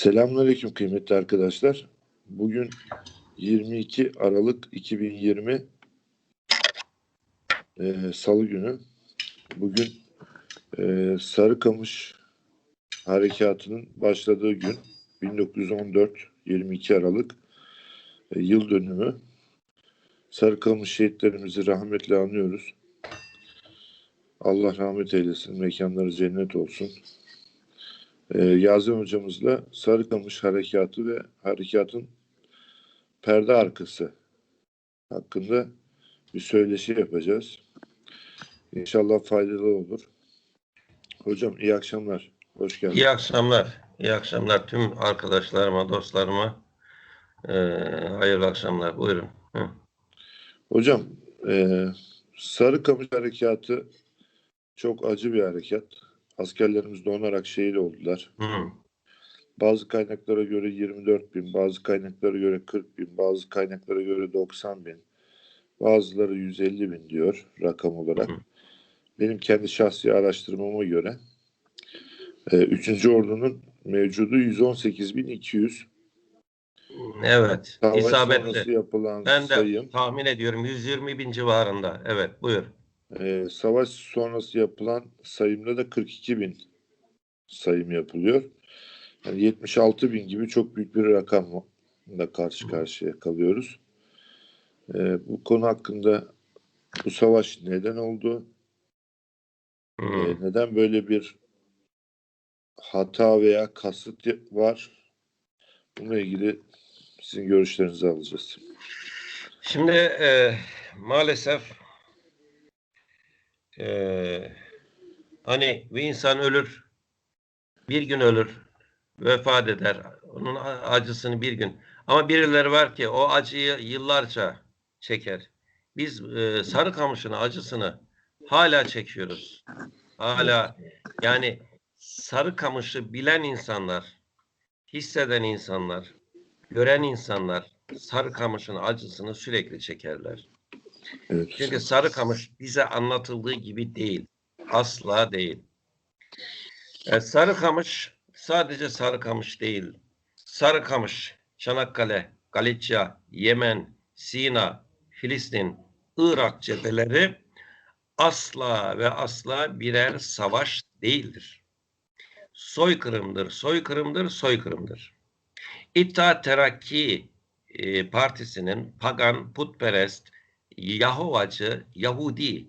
Selamünaleyküm kıymetli arkadaşlar. Bugün 22 Aralık 2020 e, Salı günü. Bugün e, Sarıkamış Harekatı'nın başladığı gün 1914 22 Aralık e, yıl dönümü. Sarıkamış şehitlerimizi rahmetle anıyoruz. Allah rahmet eylesin, mekanları cennet olsun. Ee, Yazım hocamızla Sarıkamış Harekatı ve harekatın perde arkası hakkında bir söyleşi yapacağız. İnşallah faydalı olur. Hocam iyi akşamlar. Hoş geldiniz. İyi akşamlar. İyi akşamlar tüm arkadaşlarıma, dostlarıma. Ee, hayırlı akşamlar. Buyurun. Hı. Hocam e, Sarıkamış Harekatı çok acı bir harekat. Askerlerimiz donarak şehit oldular. Hı. Bazı kaynaklara göre 24 bin, bazı kaynaklara göre 40 bin, bazı kaynaklara göre 90 bin, bazıları 150 bin diyor rakam olarak. Hı. Benim kendi şahsi araştırmama göre e, 3. Ordunun mevcudu 118 bin 200. Evet. Savaş isabetli. yapılan Ben de sayım, tahmin ediyorum 120 bin civarında. Evet. Buyur. E, savaş sonrası yapılan sayımda da 42 bin sayım yapılıyor. Yani 76 bin gibi çok büyük bir rakamla karşı karşıya kalıyoruz. Ee, bu konu hakkında bu savaş neden oldu? Ee, neden böyle bir hata veya kasıt var? Bununla ilgili sizin görüşlerinizi alacağız. Şimdi e, maalesef e, hani bir insan ölür, bir gün ölür, vefat eder. Onun acısını bir gün. Ama birileri var ki o acıyı yıllarca çeker. Biz e, Sarıkamış'ın acısını hala çekiyoruz. Hala yani Sarıkamış'ı bilen insanlar, hisseden insanlar, gören insanlar Sarıkamış'ın acısını sürekli çekerler. Evet. Çünkü Sarıkamış bize anlatıldığı gibi değil. Asla değil. E, Sarıkamış sadece Sarıkamış değil. Sarıkamış, Çanakkale, Galicia, Yemen, Sina, Filistin, Irak cepheleri asla ve asla birer savaş değildir. Soykırımdır, soykırımdır, soykırımdır. İttihat Terakki e, Partisi'nin pagan, putperest, Yahovacı, Yahudi,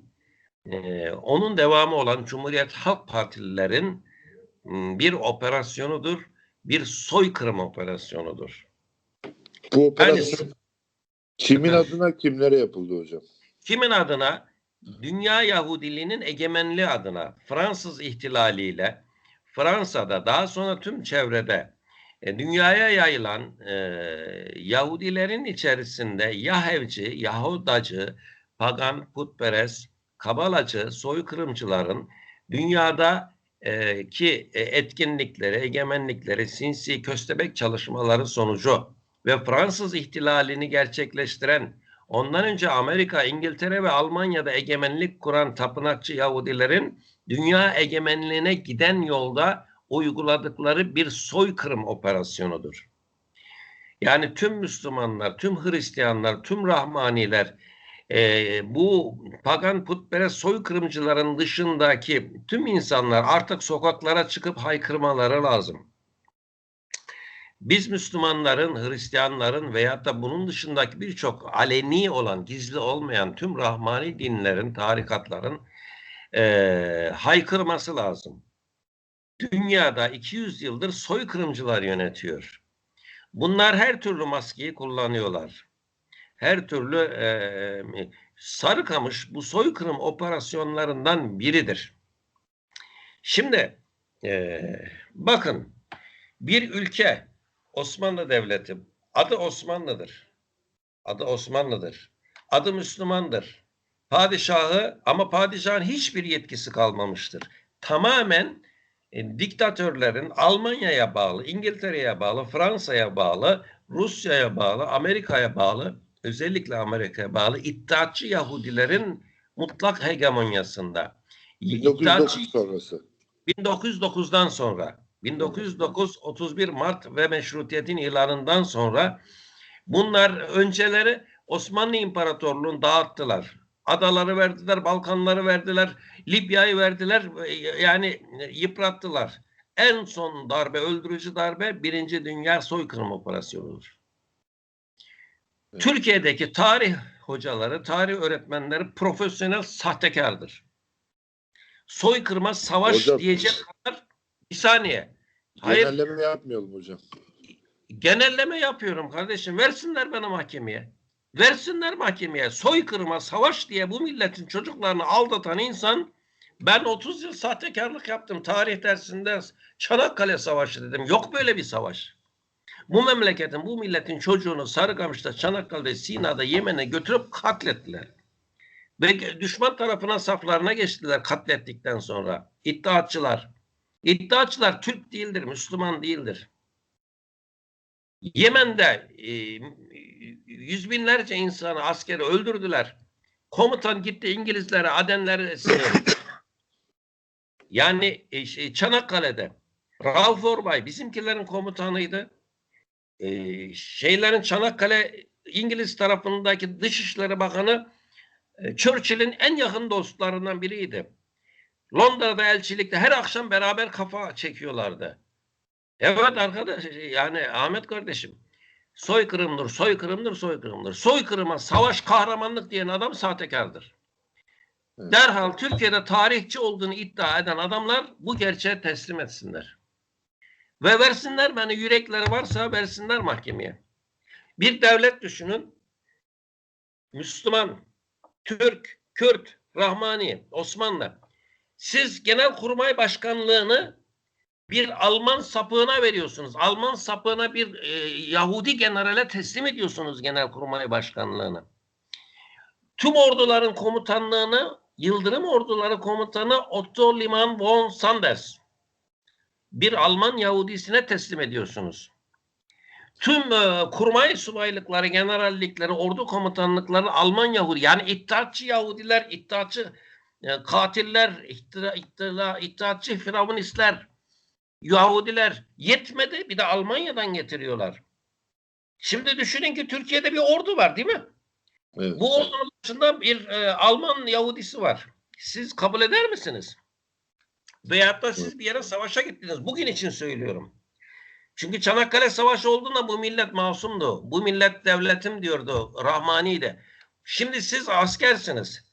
e, onun devamı olan Cumhuriyet Halk Partililerin m, bir operasyonudur, bir soykırım operasyonudur. Bu Yani operasyon kimin Efendim? adına kimlere yapıldı hocam? kimin adına? Dünya Yahudiliğinin egemenliği adına Fransız ihtilaliyle Fransa'da daha sonra tüm çevrede e, dünyaya yayılan e, Yahudilerin içerisinde Yahevci, Yahudacı, pagan, putperest, kabalacı, soykırımcıların dünyada e, ki e, etkinlikleri, egemenlikleri, sinsi köstebek çalışmaları sonucu ve Fransız ihtilalini gerçekleştiren ondan önce Amerika, İngiltere ve Almanya'da egemenlik kuran tapınakçı Yahudilerin dünya egemenliğine giden yolda uyguladıkları bir soykırım operasyonudur. Yani tüm Müslümanlar, tüm Hristiyanlar, tüm Rahmaniler e, bu pagan putperest soykırımcıların dışındaki tüm insanlar artık sokaklara çıkıp haykırmaları lazım. Biz Müslümanların, Hristiyanların veyahut da bunun dışındaki birçok aleni olan, gizli olmayan tüm Rahmani dinlerin, tarikatların e, haykırması lazım. Dünyada 200 yıldır soykırımcılar yönetiyor. Bunlar her türlü maskeyi kullanıyorlar. Her türlü e, Sarıkamış bu soykırım operasyonlarından biridir. Şimdi e, bakın bir ülke Osmanlı Devleti adı Osmanlı'dır. Adı Osmanlı'dır. Adı Müslümandır. Padişahı ama padişahın hiçbir yetkisi kalmamıştır. Tamamen e, diktatörlerin Almanya'ya bağlı, İngiltere'ye bağlı, Fransa'ya bağlı, Rusya'ya bağlı, Amerika'ya bağlı, özellikle Amerika'ya bağlı İttihatçı Yahudilerin mutlak hegemonyasında. İttihatçı 1909 sonrası. 1909'dan sonra 1909 31 Mart ve meşrutiyetin ilanından sonra bunlar önceleri Osmanlı İmparatorluğu'nu dağıttılar. Adaları verdiler, Balkanları verdiler, Libya'yı verdiler, yani yıprattılar. En son darbe, öldürücü darbe Birinci Dünya Soykırım Operasyonu'dur. Evet. Türkiye'deki tarih hocaları, tarih öğretmenleri profesyonel sahtekardır. Soykırıma savaş Hocam- diyecek kadar bir saniye. Hayır Genelleme yapmayalım hocam. genelleme yapıyorum kardeşim. Versinler bana mahkemeye. Versinler mahkemeye. Soykırıma savaş diye bu milletin çocuklarını aldatan insan ben 30 yıl sahtekarlık yaptım. Tarih dersinde Çanakkale Savaşı dedim. Yok böyle bir savaş. Bu memleketin, bu milletin çocuğunu Sarıkamış'ta, Çanakkale'de, Sina'da, Yemen'e götürüp katlettiler. Ve düşman tarafına saflarına geçtiler katlettikten sonra. İddiatçılar. İddiatçılar Türk değildir, Müslüman değildir. Yemen'de e, yüz binlerce insanı askeri öldürdüler. Komutan gitti İngilizlere, Adenlere. Yani e, şey, Çanakkale'de Rauf Orbay bizimkilerin komutanıydı. E, şeylerin Çanakkale İngiliz tarafındaki Dışişleri Bakanı e, Churchill'in en yakın dostlarından biriydi. Londra'da elçilikte her akşam beraber kafa çekiyorlardı. Evet arkadaş yani Ahmet kardeşim soykırımdır, soykırımdır, soykırımdır. Soykırıma savaş kahramanlık diyen adam sahtekardır. Evet. Derhal Türkiye'de tarihçi olduğunu iddia eden adamlar bu gerçeği teslim etsinler. Ve versinler beni yürekleri varsa versinler mahkemeye. Bir devlet düşünün. Müslüman, Türk, Kürt, Rahmani, Osmanlı. Siz Genelkurmay Başkanlığını bir Alman sapığına veriyorsunuz. Alman sapığına bir e, Yahudi generale teslim ediyorsunuz Genelkurmay Başkanlığını. Tüm orduların komutanlığını Yıldırım Orduları Komutanı Otto Liman von Sanders bir Alman Yahudisine teslim ediyorsunuz. Tüm e, kurmay subaylıkları, generallikleri, ordu komutanlıkları Alman Yahudi yani İttihatçı Yahudiler, İttihatçı e, katiller, ihtira, ihtira, İttihatçı Firavunistler, Yahudiler yetmedi bir de Almanya'dan getiriyorlar. Şimdi düşünün ki Türkiye'de bir ordu var değil mi? Evet. Bu ordunun başında bir e, Alman Yahudisi var. Siz kabul eder misiniz? Veyahut da siz bir yere savaşa gittiniz. Bugün için söylüyorum. Çünkü Çanakkale Savaşı olduğunda bu millet masumdu. Bu millet devletim diyordu. Rahmani'ydi. Şimdi siz askersiniz.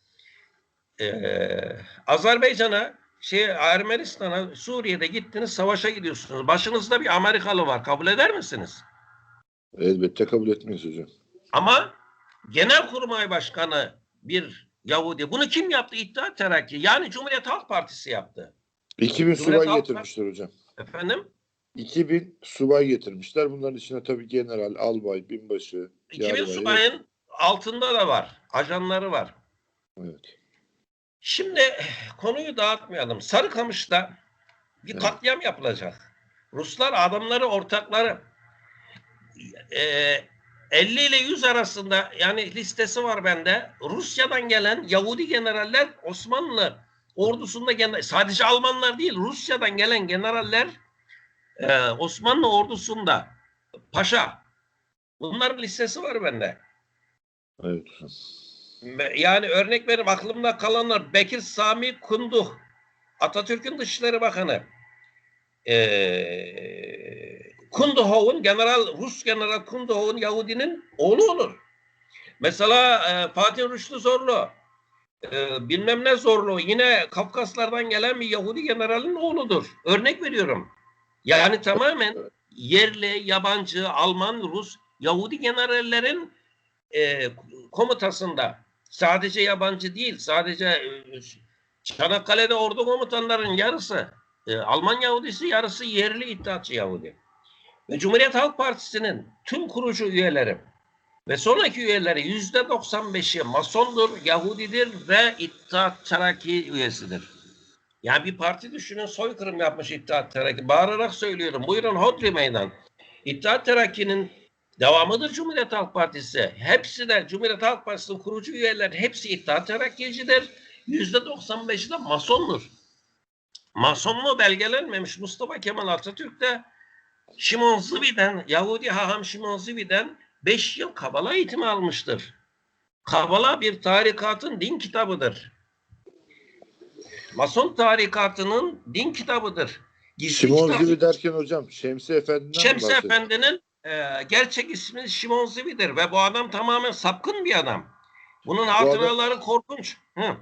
Ee, Azerbaycan'a, şey Ermenistan'a, Suriye'de gittiniz savaşa gidiyorsunuz. Başınızda bir Amerikalı var. Kabul eder misiniz? Elbette kabul etmeyiz hocam. Ama Genelkurmay Başkanı bir Yahudi. Bunu kim yaptı? İttihat Terakki. Yani Cumhuriyet Halk Partisi yaptı. 2000 Cumhuriyet subay Halk getirmişler hocam. Efendim? 2000 subay getirmişler. Bunların içine tabii general, albay, binbaşı, 2000 yarbay, subayın altında da var. Ajanları var. Evet. Şimdi konuyu dağıtmayalım. Sarıkamış'ta bir Evet. katliam yapılacak. Ruslar adamları, ortakları eee 50 ile 100 arasında yani listesi var bende. Rusya'dan gelen Yahudi generaller Osmanlı ordusunda sadece Almanlar değil Rusya'dan gelen generaller eee, Osmanlı ordusunda paşa. Bunların listesi var bende. Evet. Yani örnek verim aklımda kalanlar Bekir Sami Kunduh Atatürk'ün Dışişleri Bakanı ee, Kunduhov'un General Rus General Kunduhov'un Yahudinin oğlu olur. Mesela e, Fatih Rüştü Zorlu e, bilmem ne Zorlu yine Kafkaslardan gelen bir Yahudi generalin oğludur. Örnek veriyorum. Yani tamamen yerli, yabancı, Alman, Rus, Yahudi generallerin e, komutasında sadece yabancı değil, sadece e, Çanakkale'de ordu komutanların yarısı e, Alman Yahudisi, yarısı yerli İttihatçı Yahudi. Ve Cumhuriyet Halk Partisi'nin tüm kurucu üyeleri ve sonraki üyeleri yüzde 95'i Masondur, Yahudidir ve İttihat Terakki üyesidir. Yani bir parti düşünün soykırım yapmış İttihat Terakki. Bağırarak söylüyorum. Buyurun Hodri Meydan. İttihat Terakki'nin devamıdır Cumhuriyet Halk Partisi. Hepsi de Cumhuriyet Halk Partisi'nin kurucu üyeler hepsi İttihat Terakkicidir. Yüzde 95'i de Masondur. Masonluğu belgelenmemiş Mustafa Kemal Atatürk de Şimon Zıvi'den, Yahudi haham Şimon Zıvi'den 5 yıl Kabala eğitimi almıştır. Kabala bir tarikatın din kitabıdır. Mason tarikatının din kitabıdır. Gizli Şimon kitap- gibi derken hocam Şemsi Efendi'den Şemsi? Efendi'nin e, gerçek ismi Şimon Zivi'dir ve bu adam tamamen sapkın bir adam. Bunun hatıraları korkunç. Hı.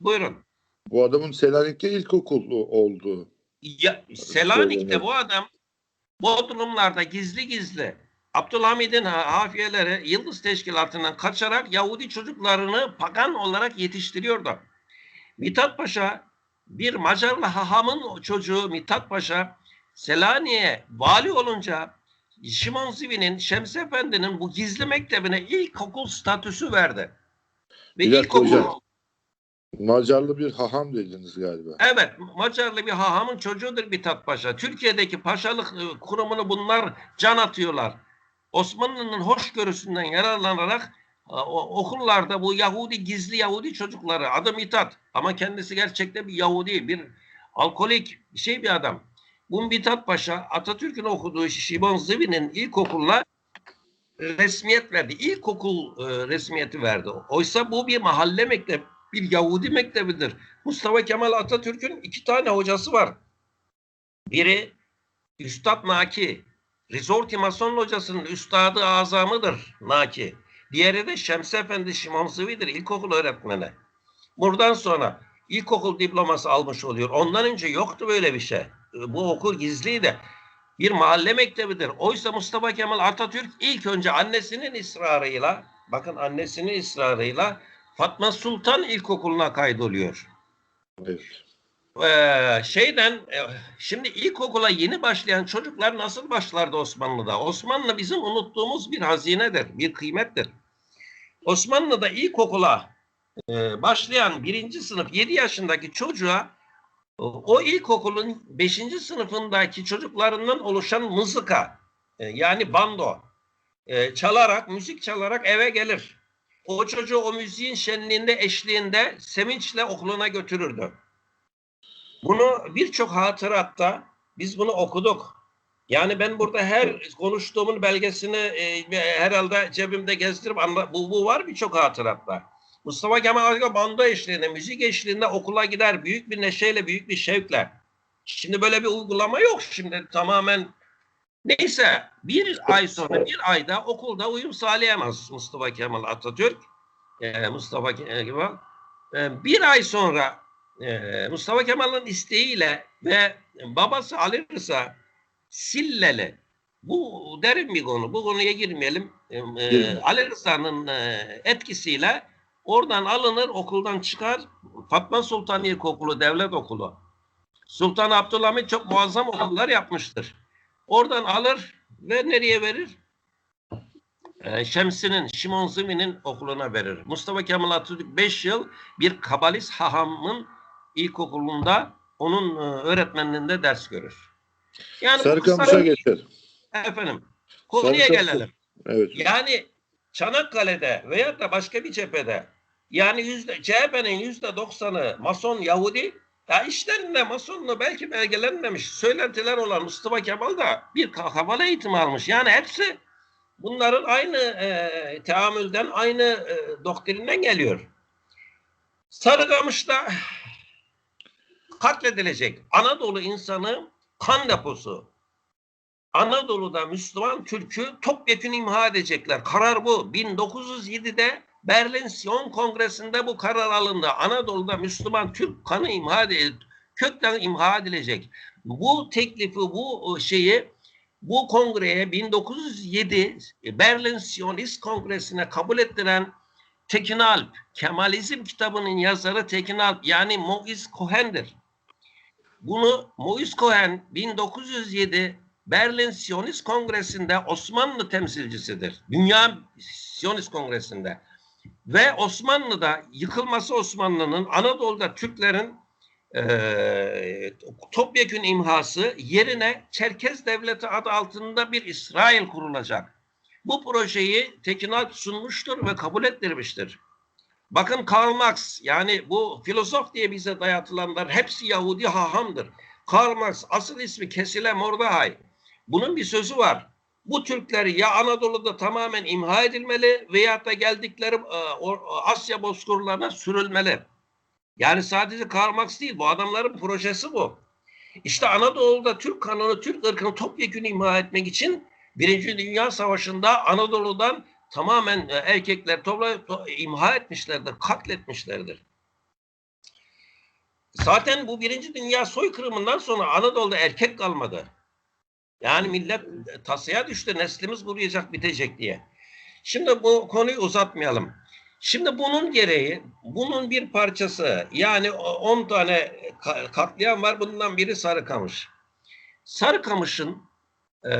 Buyurun. Bu adamın Selanik'te ilkokullu olduğu. Ya, Selanik'te söyleniyor. bu adam Bodrumlarda gizli gizli Abdülhamid'in ha- hafiyeleri Yıldız Teşkilatı'ndan kaçarak Yahudi çocuklarını pagan olarak yetiştiriyordu. Mithat Paşa bir Macarlı hahamın çocuğu Mithat Paşa Selanik'e vali olunca Şimon Zivi'nin Şems Efendi'nin bu gizli mektebine ilkokul statüsü verdi. Ve Bir ilkokul hocam. Macarlı bir haham dediniz galiba. Evet, Macarlı bir hahamın çocuğudur Mithat Paşa. Türkiye'deki paşalık e, kurumunu bunlar can atıyorlar. Osmanlı'nın hoşgörüsünden yararlanarak e, okullarda bu Yahudi gizli Yahudi çocukları adı Mithat ama kendisi gerçekten bir Yahudi, bir alkolik bir şey bir adam. Bu Mithat Paşa Atatürk'ün okuduğu Şimon Zivi'nin ilkokuluna resmiyet verdi. İlkokul e, resmiyeti verdi. Oysa bu bir mahalle mektebi, bir Yahudi mektebidir. Mustafa Kemal Atatürk'ün iki tane hocası var. Biri Üstad Naki. Rizorti Mason hocasının üstadı azamıdır Naki. Diğeri de Şemsi Efendi Şimon Zıvi'dir ilkokul öğretmeni. Buradan sonra ilkokul diploması almış oluyor. Ondan önce yoktu böyle bir şey. Bu okul gizliydi. Bir mahalle mektebidir. Oysa Mustafa Kemal Atatürk ilk önce annesinin ısrarıyla, bakın annesinin ısrarıyla Fatma Sultan İlkokulu'na kaydoluyor. Evet. Ee, şeyden e, şimdi ilkokula yeni başlayan çocuklar nasıl başlardı Osmanlı'da? Osmanlı bizim unuttuğumuz bir hazinedir, bir kıymettir. Osmanlı'da ilkokula e, başlayan birinci sınıf 7 yaşındaki çocuğa o, ilkokulun 5. sınıfındaki çocuklarından oluşan mızıka e, yani bando e, çalarak, müzik çalarak eve gelir. O çocuğu o müziğin şenliğinde, eşliğinde sevinçle okuluna götürürdü. Bunu birçok hatıratta biz bunu okuduk. Yani ben burada her konuştuğumun belgesini e, herhalde cebimde gezdirip anla, bu, bu var birçok hatıratta. Mustafa Kemal Atatürk bando eşliğinde, müzik eşliğinde okula gider büyük bir neşeyle, büyük bir şevkle. Şimdi böyle bir uygulama yok. Şimdi tamamen neyse bir ay sonra bir ayda okulda uyum sağlayamaz Mustafa Kemal Atatürk. e, Mustafa Kemal. E, bir ay sonra e, Mustafa Kemal'ın isteğiyle ve babası Ali Rıza Silleli bu derin bir konu. Bu konuya girmeyelim. E, e. Ali Rıza'nın e, etkisiyle oradan alınır, okuldan çıkar. Fatma Sultan İlkokulu, devlet okulu. Sultan Abdülhamit çok muazzam okullar yapmıştır. Oradan alır ve nereye verir? E, Şemsi'nin, Şimon Zimi'nin okuluna verir. Mustafa Kemal Atatürk 5 yıl bir kabalist hahamın ilkokulunda onun e, öğretmenliğinde ders görür. Yani bu Sarıkamış'a kısa- geçelim. efendim konuya gelelim. Evet. Yani Çanakkale'de veya da başka bir cephede yani yüzde CHP'nin yüzde doksanı Mason Yahudi ya işlerinde Masonlu belki belgelenmemiş söylentiler olan Mustafa Kemal da bir havalı eğitim almış. Yani hepsi bunların aynı e, teamülden aynı e, doktrinden geliyor. Sarıkamış'ta katledilecek Anadolu insanı kan deposu. Anadolu'da Müslüman Türk'ü topyekun imha edecekler. Karar bu. 1907'de Berlin Sion Kongresi'nde bu karar alındı. Anadolu'da Müslüman Türk kanı imha edildi. Kökten imha edilecek. Bu teklifi, bu şeyi bu kongreye 1907 Berlin Siyonist Kongresi'ne kabul ettiren Tekin Alp, Kemalizm kitabının yazarı Tekin Alp yani Moïse Cohen'dir. Bunu Moïse Cohen 1907 Berlin Siyonist Kongresi'nde Osmanlı temsilcisidir. Dünya Siyonist Kongresi'nde. Ve Osmanlı'da yıkılması Osmanlı'nın Anadolu'da Türklerin eee topyekün imhası yerine Çerkez Devleti adı altında bir İsrail kurulacak. Bu projeyi Tekin Alp sunmuştur ve kabul ettirmiştir. Bakın Karl Marx yani bu filozof diye bize dayatılanlar hepsi Yahudi hahamdır. Karl Marx asıl ismi Kesile Mordecai. Bunun bir sözü var. Bu Türkleri ya Anadolu'da tamamen imha edilmeli veya da geldikleri e, Asya bozkırlarına sürülmeli. Yani sadece Karl Marx değil bu adamların projesi bu. İşte Anadolu'da Türk kanunu, Türk ırkını topyekun imha etmek için Birinci Dünya Savaşı'nda Anadolu'dan tamamen e, erkekler toplayıp to- imha etmişlerdir, katletmişlerdir. Zaten bu Birinci Dünya soykırımından sonra Anadolu'da erkek kalmadı. Yani millet tasaya düştü, neslimiz kuruyacak, bitecek diye. Şimdi bu konuyu uzatmayalım. Şimdi bunun gereği, bunun bir parçası, yani 10 tane ka- katliam var, bundan biri Sarıkamış. Sarıkamış'ın e,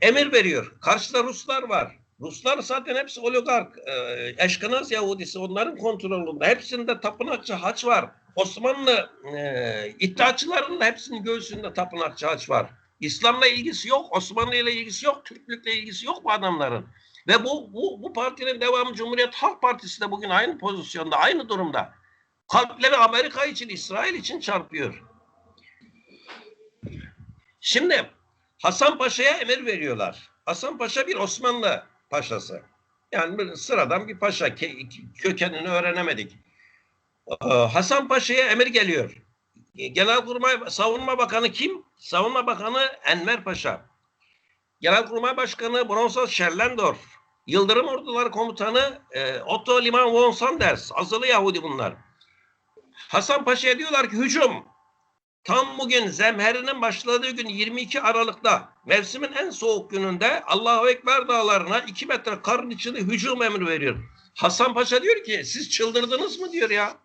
emir veriyor. Karşıda Ruslar var. Ruslar zaten hepsi oligark, e, eşkınaz Yahudisi onların kontrolünde. Hepsinde tapınakçı haç var. Osmanlı e, iddiaçıların da hepsinin göğsünde tapınakçı haç var. İslam'la ilgisi yok, Osmanlı ile ilgisi yok, Türklükle ilgisi yok bu adamların. Ve bu, bu, bu partinin devamı Cumhuriyet Halk Partisi de bugün aynı pozisyonda, aynı durumda. Kalpleri Amerika için, İsrail için çarpıyor. Şimdi Hasan Paşa'ya emir veriyorlar. Hasan Paşa bir Osmanlı paşası. Yani bir sıradan bir paşa. Ke- kökenini öğrenemedik. Ee, Hasan Paşa'ya emir geliyor. Genelkurmay Savunma Bakanı kim? Savunma Bakanı Enver Paşa. Genelkurmay Başkanı Bronsas Şerlendorf. Yıldırım Orduları Komutanı e, Otto Liman von Sanders. Azılı Yahudi bunlar. Hasan Paşa'ya diyorlar ki hücum. Tam bugün zemherinin başladığı gün 22 Aralık'ta mevsimin en soğuk gününde Allahu Ekber dağlarına 2 metre karın içinde hücum emri veriyor. Hasan Paşa diyor ki siz çıldırdınız mı diyor ya.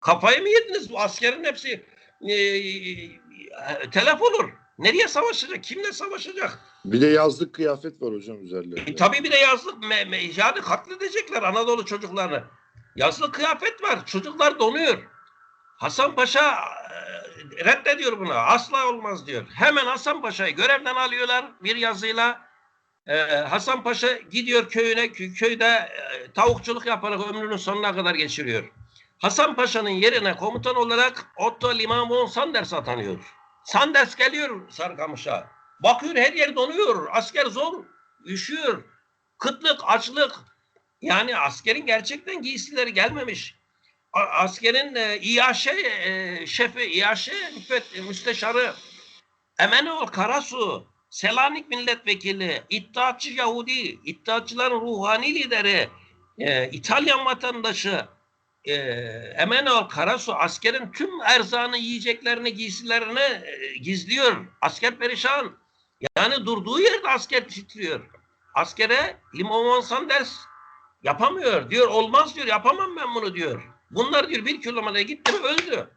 Kafayı mı yediniz? Bu askerin hepsi e, telef olur. Nereye savaşacak? Kimle savaşacak? Bir de yazlık kıyafet var hocam üzerlerinde. E, tabii bir de yazlık me, me, yani katledecekler Anadolu çocuklarını. Yazlık kıyafet var. Çocuklar donuyor. Hasan Paşa e, reddediyor bunu. Asla olmaz diyor. Hemen Hasan Paşa'yı görevden alıyorlar bir yazıyla. E, Hasan Paşa gidiyor köyüne. kö- Köyde e, tavukçuluk yaparak ömrünün sonuna kadar geçiriyor. Hasan Paşa'nın yerine komutan olarak Otto Liman von Sanders atanıyor. Sanders geliyor Sarıkamış'a. Bakıyor her yer donuyor. Asker zor. Üşüyor. Kıtlık, açlık. Yani askerin gerçekten giysileri gelmemiş. Askerin e, İAŞ e, şefi, İAŞ müsteşarı Emenol Karasu, Selanik milletvekili, İttihatçı Yahudi, İttihatçıların ruhani lideri, e, İtalyan vatandaşı e, Emenol Karasu askerin tüm erzağını, yiyeceklerini, giysilerini e, gizliyor. Asker perişan. Yani durduğu yerde asker titriyor. Askere Limon von Sanders yapamıyor. Diyor olmaz diyor yapamam ben bunu diyor. Bunlar diyor bir kilometre gitti mi öldü.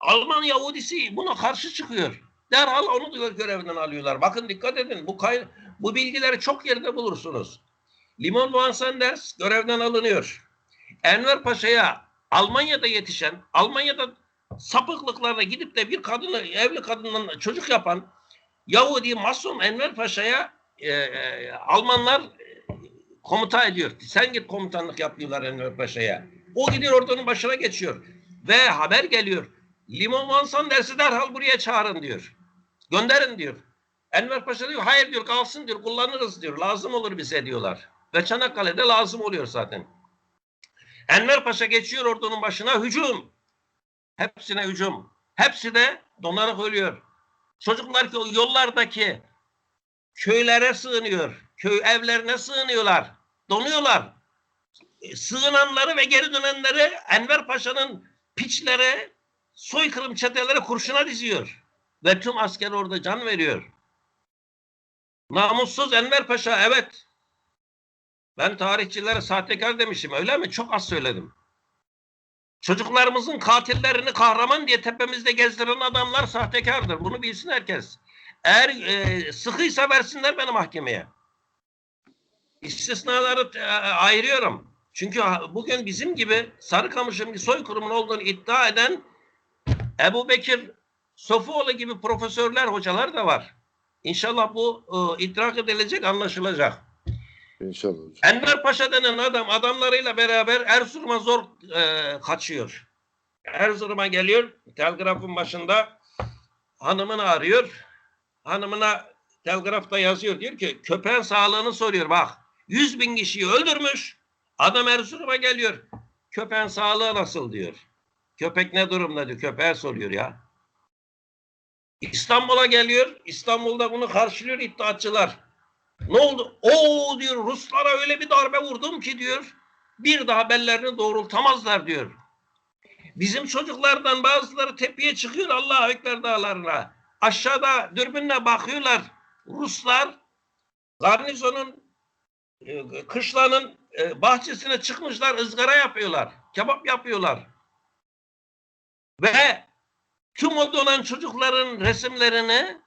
Alman Yahudisi buna karşı çıkıyor. Derhal onu da görevinden alıyorlar. Bakın dikkat edin bu kay bu bilgileri çok yerde bulursunuz. Limon von Sanders görevden alınıyor. Enver Paşa'ya Almanya'da yetişen, Almanya'da sapıklıklarına gidip de bir kadını, evli kadından çocuk yapan Yahudi Mason Enver Paşa'ya e, e, Almanlar e, komuta ediyor. Sen git komutanlık yapıyorlar Enver Paşa'ya. O gidiyor ordunun başına geçiyor. Ve haber geliyor. Limon Van Sanders'i derhal buraya çağırın diyor. Gönderin diyor. Enver Paşa diyor hayır diyor kalsın diyor kullanırız diyor. Lazım olur bize diyorlar. Ve Çanakkale'de lazım oluyor zaten. Enver Paşa geçiyor ordunun başına hücum. Hepsine hücum. Hepsi de donarak ölüyor. Çocuklar ki yollardaki köylere sığınıyor. Köy evlerine sığınıyorlar. Donuyorlar. E, Sığınanları ve geri dönenleri Enver Paşa'nın piçleri, soykırım çeteleri kurşuna diziyor. Ve tüm asker orada can veriyor. Namussuz Enver Paşa evet. Ben tarihçilere sahtekar demişim öyle mi? Çok az söyledim. Çocuklarımızın katillerini kahraman diye tepemizde gezdiren adamlar sahtekardır. Bunu bilsin herkes. Eğer e, sıkıysa versinler beni mahkemeye. İstisnaları e, ayırıyorum. Çünkü bugün bizim gibi Sarıkamış'ın bir soykırımın olduğunu iddia eden Ebu Bekir Sofuoğlu gibi profesörler, hocalar da var. İnşallah bu e, idrak edilecek, anlaşılacak. İnşallah hocam. Enver Paşa denen adam adamlarıyla beraber Erzurum'a zor e, kaçıyor. Erzurum'a geliyor. Telgrafın başında hanımını arıyor. Hanımına telgrafta yazıyor. Diyor ki köpeğin sağlığını soruyor. Bak 100 bin kişiyi öldürmüş. Adam Erzurum'a geliyor. Köpeğin sağlığı nasıl diyor. Köpek ne durumda diyor. Köpeğe soruyor ya. İstanbul'a geliyor. İstanbul'da bunu karşılıyor iddiatçılar. Ne oldu? O diyor Ruslara öyle bir darbe vurdum ki diyor. Bir daha bellerini doğrultamazlar diyor. Bizim çocuklardan bazıları tepeye çıkıyor Allah Ekber dağlarına. Aşağıda dürbünle bakıyorlar. Ruslar garnizonun e, kışlanın e, bahçesine çıkmışlar ızgara yapıyorlar. Kebap yapıyorlar. Ve tüm o donan çocukların resimlerini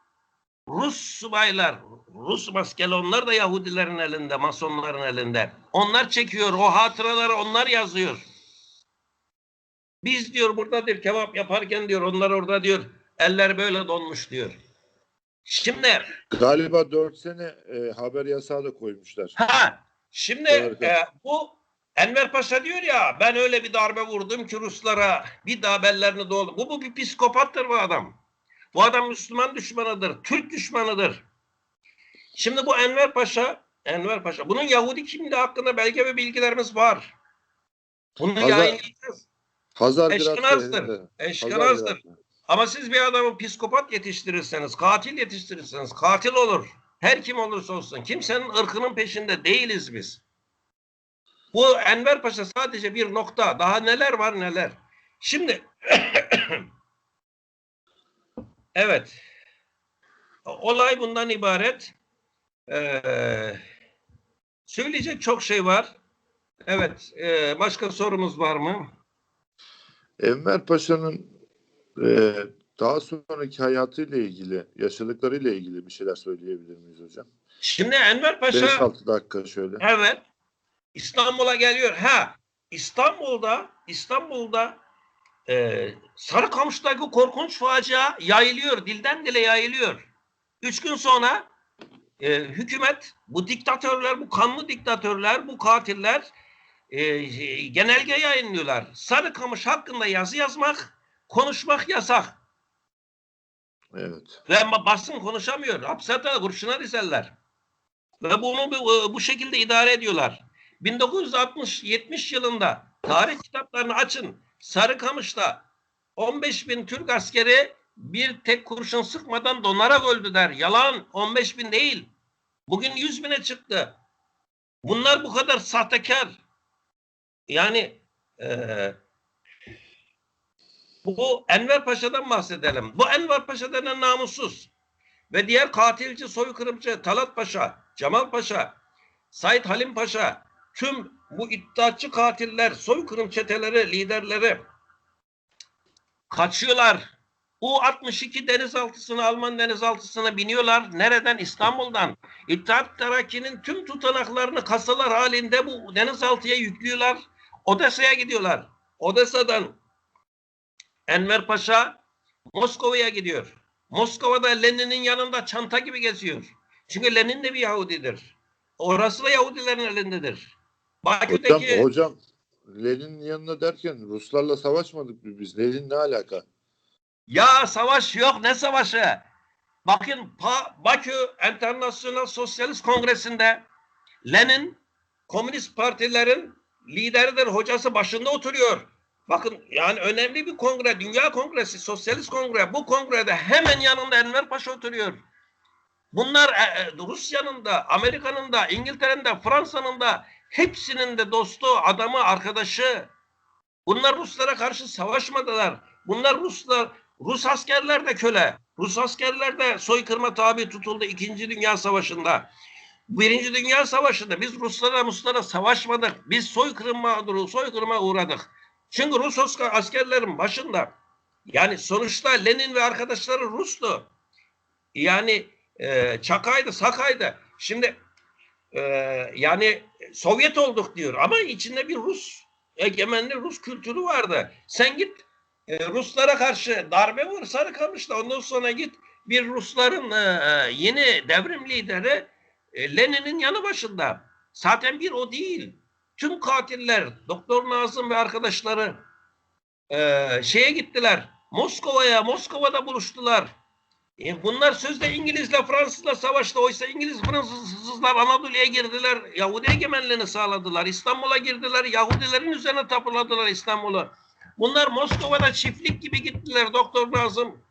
Rus subaylar, Rus maskeli onlar da Yahudilerin elinde, Masonların elinde. Onlar çekiyor, o hatıraları onlar yazıyor. Biz diyor burada diyor kebap yaparken diyor onlar orada diyor eller böyle donmuş diyor. Şimdi Galiba 4 sene e, haber yasağı da koymuşlar. ha şimdi e, bu Enver Paşa diyor ya ben öyle bir darbe vurdum ki Ruslara bir daha bellerini doldu. Bu, bu bir psikopattır bu adam. Bu adam Müslüman düşmanıdır, Türk düşmanıdır. Şimdi bu Enver Paşa, Enver Paşa, bunun Yahudi kimliği hakkında belge ve bilgilerimiz var. Bunu Hazar- yayınlayacağız. Hazar Eşkınazdır. Hazar Eşkınazdır. Ama siz bir adamı psikopat yetiştirirseniz, katil yetiştirirseniz, katil olur. Her kim olursa olsun. Kimsenin ırkının peşinde değiliz biz. Bu Enver Paşa sadece bir nokta. Daha neler var neler. Şimdi evet. Olay bundan ibaret. Ee, söyleyecek çok şey var. Evet. e, başka sorumuz var mı? Enver Paşa'nın e, daha sonraki hayatıyla ilgili, yaşadıklarıyla ilgili bir şeyler söyleyebilir miyiz hocam? Şimdi Enver Paşa 5-6 dakika şöyle. Evet. İstanbul'a geliyor. Ha, İstanbul'da İstanbul'da e, Sarıkamış'taki korkunç facia yayılıyor. Dilden dile yayılıyor. Üç gün sonra e, hükümet, bu diktatörler, bu kanlı diktatörler, bu katiller e, genelge yayınlıyorlar. Sarıkamış hakkında yazı yazmak, konuşmak yasak. Evet. Ve basın konuşamıyor. Hapse atar, kurşuna dizerler. Ve bunu bu, bu şekilde idare ediyorlar. 1960-70 yılında tarih kitaplarını açın. Sarıkamış'ta 15 bin Türk askeri bir tek kurşun sıkmadan donarak öldü der. Yalan 15 bin değil. Bugün 100 bine çıktı. Bunlar bu kadar sahtekar. Yani eee bu Enver Paşa'dan bahsedelim. Bu Enver Paşa denen namussuz ve diğer katilci, soykırımcı Talat Paşa, Cemal Paşa, Said Halim Paşa, tüm bu iddiatçı katiller, soykırım çeteleri, liderleri kaçıyorlar. U-62 denizaltısına, Alman denizaltısına biniyorlar. Nereden? İstanbul'dan. İttihat Terakki'nin tüm tutanaklarını kasalar halinde bu denizaltıya yüklüyorlar. Odessa'ya gidiyorlar. Odessa'dan Enver Paşa Moskova'ya gidiyor. Moskova'da Lenin'in yanında çanta gibi geziyor. Çünkü Lenin de bir Yahudidir. Orası da Yahudilerin elindedir. Hocam, Bakü'deki hocam Lenin'in yanına derken Ruslarla savaşmadık mı biz? Lenin ne alaka? Ya savaş yok ne savaşı? Bakın Pa- Bakü Internasyonel Sosyalist Kongresi'nde Lenin komünist partilerin lideridir, hocası başında oturuyor. Bakın yani önemli bir kongre, dünya kongresi, sosyalist kongre. Bu kongrede hemen yanında Enver Paşa oturuyor. Bunlar e, e, Rusya'nın da, Amerika'nın da, İngiltere'nin de, Fransa'nın da hepsinin de dostu, adamı, arkadaşı. Bunlar Ruslara karşı savaşmadılar. Bunlar Ruslar, Rus askerler de köle. Rus askerler de soykırıma tabi tutuldu İkinci Dünya Savaşı'nda. Birinci Dünya Savaşı'nda biz Ruslara Ruslara savaşmadık. Biz soykırım mağduru, soykırıma uğradık. Çünkü Rus asker- askerlerin başında yani sonuçta Lenin ve arkadaşları Rus'tu. Yani e, Çakay'dı, Sakay'dı. Şimdi e, yani Sovyet olduk diyor ama içinde bir Rus egemenli Rus kültürü vardı. Sen git e, Ruslara karşı darbe vur Sarıkamış'ta ondan sonra git bir Rusların e, yeni devrim lideri e, Lenin'in yanı başında. Zaten bir o değil. Tüm katiller, Doktor Nazım ve arkadaşları eee, şeye gittiler. Moskova'ya, Moskova'da buluştular. E, bunlar sözde İngilizle Fransızla savaştı. Oysa İngiliz Fransızlar Anadolu'ya girdiler. Yahudi egemenliğini sağladılar. İstanbul'a girdiler. Yahudilerin üzerine tapuladılar İstanbul'u. Bunlar Moskova'da çiftlik gibi gittiler Doktor Nazım.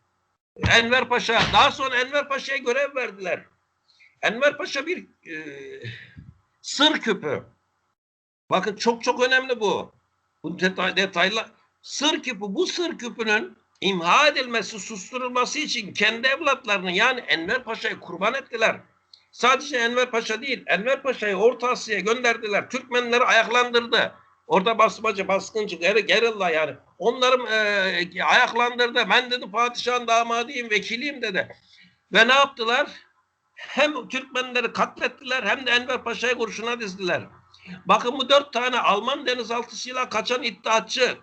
Enver Paşa. Daha sonra Enver Paşa'ya görev verdiler. Enver Paşa bir e, sır küpü. Bakın çok çok önemli bu. Bu detay, detaylı. Sır küpü. Bu sır küpünün imha edilmesi, susturulması için kendi evlatlarını yani Enver Paşa'yı kurban ettiler. Sadece Enver Paşa değil, Enver Paşa'yı Orta Asya'ya gönderdiler. Türkmenleri ayaklandırdı. Orada basmacı, baskıncı, geri, gerilla yani. Onları e, ayaklandırdı. Ben dedi padişahın damadıyım, vekiliyim dedi. Ve ne yaptılar? Hem Türkmenleri katlettiler hem de Enver Paşa'yı kurşuna dizdiler. Bakın bu dört tane Alman denizaltısıyla kaçan iddiatçı,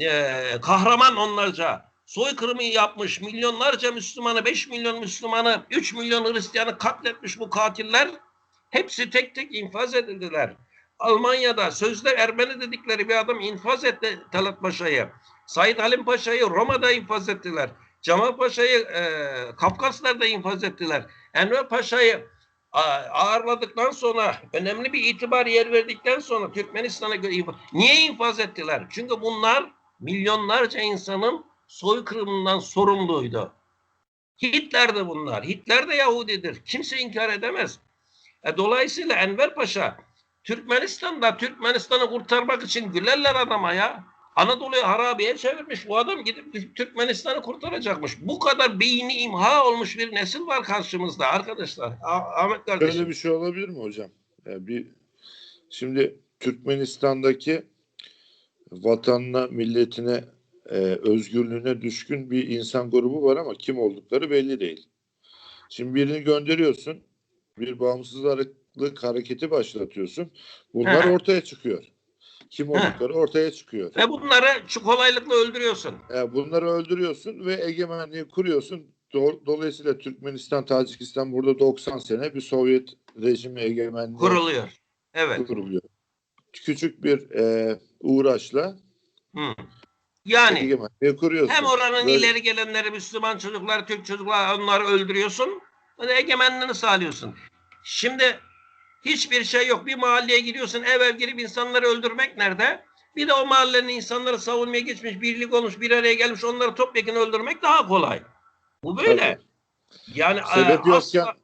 e, kahraman onlarca soykırımı yapmış milyonlarca Müslümanı, 5 milyon Müslümanı, 3 milyon Hristiyanı katletmiş bu katiller hepsi tek tek infaz edildiler. Almanya'da sözde Ermeni dedikleri bir adam infaz etti Talat Paşa'yı. Said Halim Paşa'yı Roma'da infaz ettiler. Cemal Paşa'yı e, Kafkaslar'da infaz ettiler. Enver Paşa'yı ağırladıktan sonra önemli bir itibar yer verdikten sonra Türkmenistan'a göre infaz- niye infaz ettiler? Çünkü bunlar milyonlarca insanın soykırımından sorumluydu. Hitler de bunlar. Hitler de Yahudidir. Kimse inkar edemez. E, dolayısıyla Enver Paşa Türkmenistan'da Türkmenistan'ı kurtarmak için gülerler adama ya. Anadolu'yu harabeye çevirmiş. Bu adam gidip Türkmenistan'ı kurtaracakmış. Bu kadar beyni imha olmuş bir nesil var karşımızda arkadaşlar. Ah- Ahmet kardeşim. Böyle bir şey olabilir mi hocam? Yani bir şimdi Türkmenistan'daki vatanına, milletine, e, özgürlüğüne düşkün bir insan grubu var ama kim oldukları belli değil. Şimdi birini gönderiyorsun, bir bağımsızlık hareketi başlatıyorsun. Bunlar He. ortaya çıkıyor. Kim oldukları ortaya çıkıyor. Ve bunları şu kolaylıkla öldürüyorsun. E, bunları öldürüyorsun ve egemenliği kuruyorsun. Do- Dolayısıyla Türkmenistan, Tacikistan burada 90 sene bir Sovyet rejimi egemenliği Kuruluyor. Evet. kuruluyor. Küçük bir e, uğraşla Hı. Yani egemenliği kuruyorsun. Hem oranın Böyle- ileri gelenleri Müslüman çocuklar, Türk çocuklar onları öldürüyorsun. Hani egemenliğini sağlıyorsun. Şimdi hiçbir şey yok. Bir mahalleye gidiyorsun ev ev girip insanları öldürmek nerede? Bir de o mahallenin insanları savunmaya geçmiş, birlik olmuş, bir araya gelmiş onları topyekun öldürmek daha kolay. Bu böyle. Yani Sebep e, yokken asla-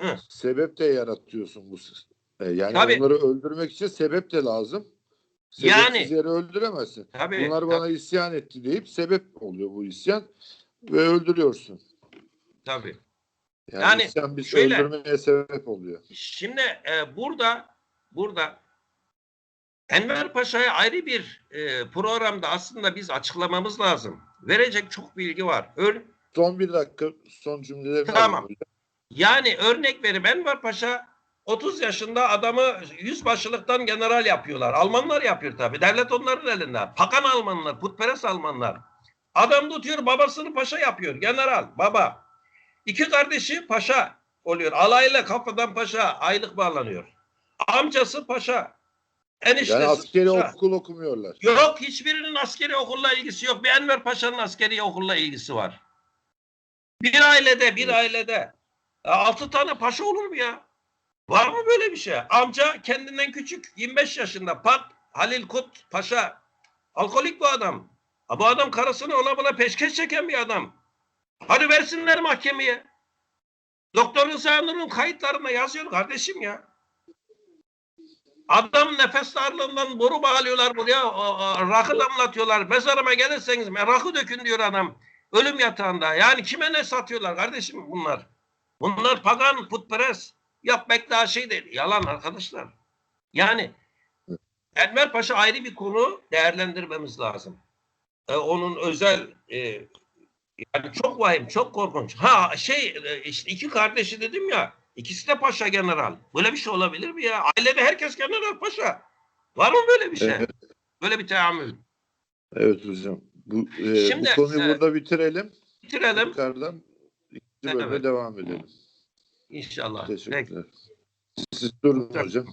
Hı. sebep de yaratıyorsun bu. E, yani Tabii. onları öldürmek için sebep de lazım. Yani- Sebepsiz yere öldüremezsin. Tabii, Bunlar tabii, bana isyan etti deyip sebep oluyor bu isyan ve öldürüyorsun. tabii. Yani, Yani isyan bir şöyle- öldürmeye sebep oluyor. Şimdi e, burada burada Enver Paşa'ya ayrı bir e, programda aslında biz açıklamamız lazım. Verecek çok bilgi var. Ör, Son bir dakika son cümlelerimi Tamam. alayım yani örnek verip Enver Paşa 30 yaşında adamı yüzbaşılıktan general yapıyorlar. Almanlar yapıyor tabii. Devlet onların elinde. Pakan Almanlar, putperest Almanlar. Adam tutuyor babasını paşa yapıyor. General, baba. İki kardeşi paşa oluyor. Alayla kafadan paşa aylık bağlanıyor. Amcası paşa. Eniştesi Yani askeri paşa. okul okumuyorlar. Yok hiçbirinin askeri okulla ilgisi yok. Bir Enver Paşa'nın askeri okulla ilgisi var. Bir ailede, bir Evet. ailede. Ya altı tane paşa olur mu ya? Var mı böyle bir şey? Amca kendinden küçük, 25 yaşında. Pat, Halil Kut Paşa. Alkolik bu adam. Bu adam karısını ona buna peşkeş çeken bir adam. Hadi versinler mahkemeye. Doktor Rıza Nur'un kayıtlarında yazıyor kardeşim ya. Adam nefes darlığından boru bağlıyorlar buraya. Rakı damlatıyorlar. Mezarıma gelirseniz rakı dökün diyor adam. Ölüm yatağında. Yani kime ne satıyorlar kardeşim bunlar? Bunlar pagan, putperest. Yapmak daha şey değil. Yalan arkadaşlar. Yani Enver Paşa ayrı bir konu değerlendirmemiz lazım. Ee, onun özel e, yani çok vahim, çok korkunç. Ha şey e, işte iki kardeşi dedim ya. ikisi de paşa general. Böyle bir şey olabilir mi ya? Ailede herkes general paşa. Var mı böyle bir şey? Evet. Böyle bir teamül. Evet hocam. Bu, e, Şimdi, bu konuyu e, burada bitirelim. Bitirelim. Tekrardan ikinci bölüme Evet. devam edelim. İnşallah. Peki. Teşekkürler. Siz durun hocam.